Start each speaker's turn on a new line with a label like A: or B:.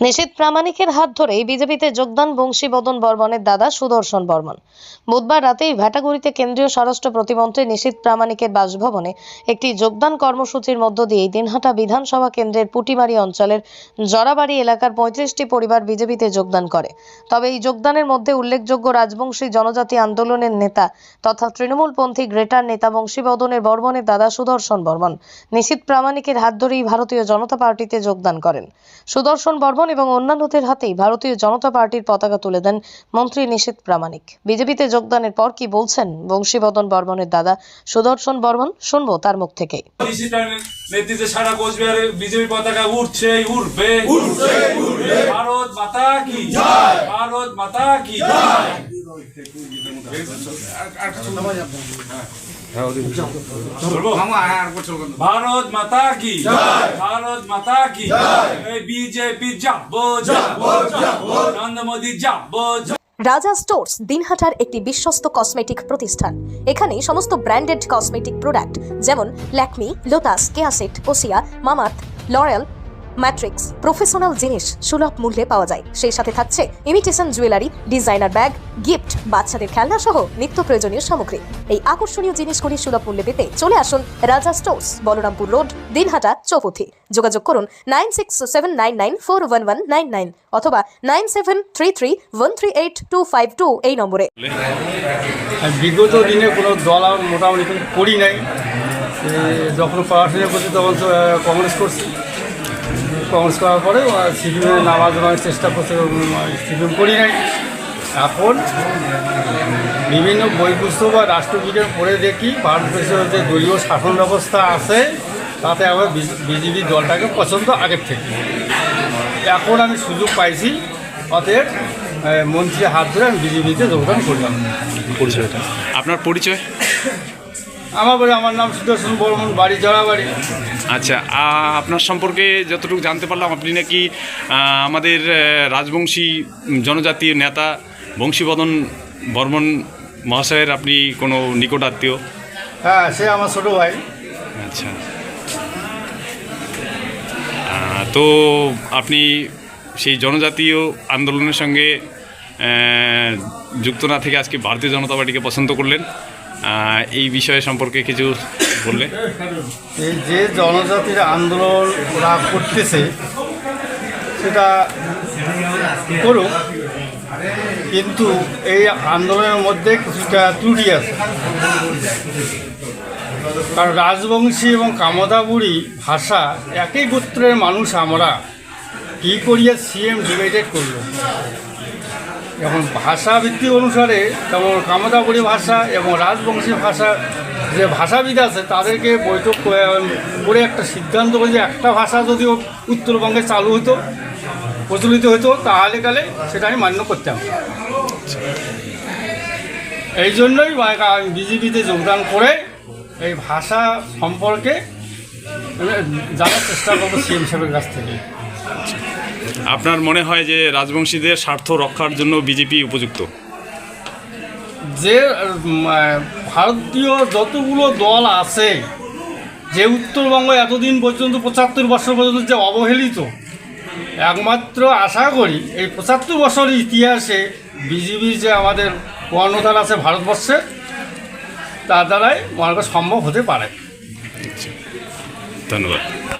A: নিশীত প্রামাণিকের হাত ধরেই বিজেপিতে যোগদান বংশীবদন বর্মনের দাদা সুদর্শন বর্মন। বুধবার রাতেই ভ্যাটাগুড়িতে কেন্দ্রীয় স্বরাষ্ট্র প্রতিমন্ত্রী নিশীত প্রামাণিকের বাসভবনে একটি যোগদান কর্মসূচির মধ্য দিয়েই দিনহাটা বিধানসভা কেন্দ্রের পুটিমারি অঞ্চলের জরাবাড়ি এলাকার পঁয়ত্রিশটি পরিবার বিজেপিতে যোগদান করে। তবে এই যোগদানের মধ্যে উল্লেখযোগ্য রাজবংশী জনজাতি আন্দোলনের নেতা তথা তৃণমূলপন্থী গ্রেটার নেতা বংশীবদনের বর্মনের দাদা সুদর্শন বর্মন নিশীত প্রামাণিকের হাত ধরেই ভারতীয় জনতা পার্টিতে যোগদান করেন। সুদর্শন বর্মন এবং অন্যান্যদের হাতেই ভারতীয় জনতা পার্টির পতাকা তুলে দেন মন্ত্রী নিশীত প্রামাণিক। বিজেপিতে যোগদানের পর কি বলছেন বংশীবদন বর্মনের দাদা সুদর্শন বর্মন? শুনব তার মুখ থেকেই।
B: নেতৃত্বে সারা কোচবিহারে বিজেপি পতাকা উঠছে উঠবে। ভারত মাতা কি? ভারত মাতা কি? ভারত মাতা কি? ভারত মাতা কি? বিজেপি যাব নরেন্দ্র মোদী যাব যাব।
C: রাজা স্টোর্স দিনহাটার একটি বিশ্বস্ত কসমেটিক প্রতিষ্ঠান। এখানে সমস্ত ব্র্যান্ডেড কসমেটিক প্রোডাক্ট যেমন ল্যাকমি লোটাস কেয়াসেট ওসিয়া মামাত লরেল ম্যাট্রিক্স, প্রফেশনাল জিনিস সুলভ মূল্যে পাওয়া যায়। সেই সাথে থাকছে imitation jewellery designer bag gift বাচ্চাদের খেলনা সহ নিত্য প্রয়োজনীয় সামগ্রী। এই আকর্ষণীয় জিনিসগুলি সুলভ মূল্যে পেতে চলে আসুন রাজা স্টোর্স, বলরামপুর রোড, দিনহাটা, চৌপথি। যোগাযোগ করুন nine six seven nine nine four one one nine nine অথবা nine seven three three one three eight two five two এই নম্বরে।
D: বিগত দিনে কোনো দল মোটামুটি করি নাই। যখন পড়াশোনা করছি তখন কংগ্রেস করছি। কংগ্রেস করার পরে সিপিএমে নামাজ নেওয়ার চেষ্টা করছে সিপিএম করি নাই। এখন বিভিন্ন বই পুস্তক বা রাষ্ট্রবিজ্ঞান পড়ে দেখি ভারতবর্ষের যে দলীয় শাসন ব্যবস্থা আছে তাতে আমার বিজেপি দলটাকে পছন্দ আগের থেকে। এখন আমি সুযোগ পাইছি অতএব আহ, মন্ত্রীর হাত ধরে আমি বিজেপিতে যোগদান করলাম।
E: পরিচয়টা আপনার পরিচয়?
D: আমার বলে আমার নাম সুদর্শন বর্মন বাড়ি জড়াবাড়ি।
E: আচ্ছা আপনার সম্পর্কে যতটুকু জানতে পারলাম আপনি নাকি আমাদের রাজবংশী জনজাতি নেতা বংশীবদন বর্মন মহাশয়ের আপনি কোনো নিকট আত্মীয়?
D: হ্যাঁ সে আমার ছোটো ভাই।
E: আচ্ছা। তো আপনি সেই জনজাতীয় আন্দোলনের সঙ্গে যুক্ত না থেকে আজকে ভারতীয় জনতা পার্টিকে পছন্দ করলেন। এই বিষয়ে সম্পর্কে কিছু বললে?
D: এই যে জনজাতির আন্দোলন ওরা করতেছে, সেটা করুক, কিন্তু এই আন্দোলনের মধ্যে কিছুটা ত্রুটি আছে। কারণ রাজবংশী এবং কামদাবুড়ি ভাষা একই গোত্রের মানুষ, আমরা কী করিয়া সিএম ডিভাইডেড করল এখন ভাষা ভিত্তিক অনুসারে যেমন কামদাবুড়ি ভাষা এবং রাজবংশী ভাষা, যে ভাষাবিদ আছে, তাদেরকে বৈঠক করে- একটা সিদ্ধান্ত করে যে একটা ভাষা যদিও উত্তরবঙ্গে চালু হতো প্রচলিত হতো তাহলে কালে সেটা আমি মান্য করতাম। এই জন্যই আমি বিজেপিতে যোগদান করে এই ভাষা সম্পর্কে জানার চেষ্টা করব সিএম সাহেবের কাছ থেকে।
E: আপনার মনে হয় যে রাজবংশীদের স্বার্থ রক্ষার জন্য বিজেপি উপযুক্ত?
D: যে ভারতীয় যতগুলো দল আছে যে উত্তরবঙ্গ এতদিন পর্যন্ত পঁচাত্তর বছর পর্যন্ত যে অবহেলিত একমাত্র আশা করি এই পঁচাত্তর বছরের ইতিহাসে বিজেপির যে আমাদের কর্ণধার আছে ভারতবর্ষে তার দ্বারাই মনে সম্ভব হতে পারে।
E: ধন্যবাদ।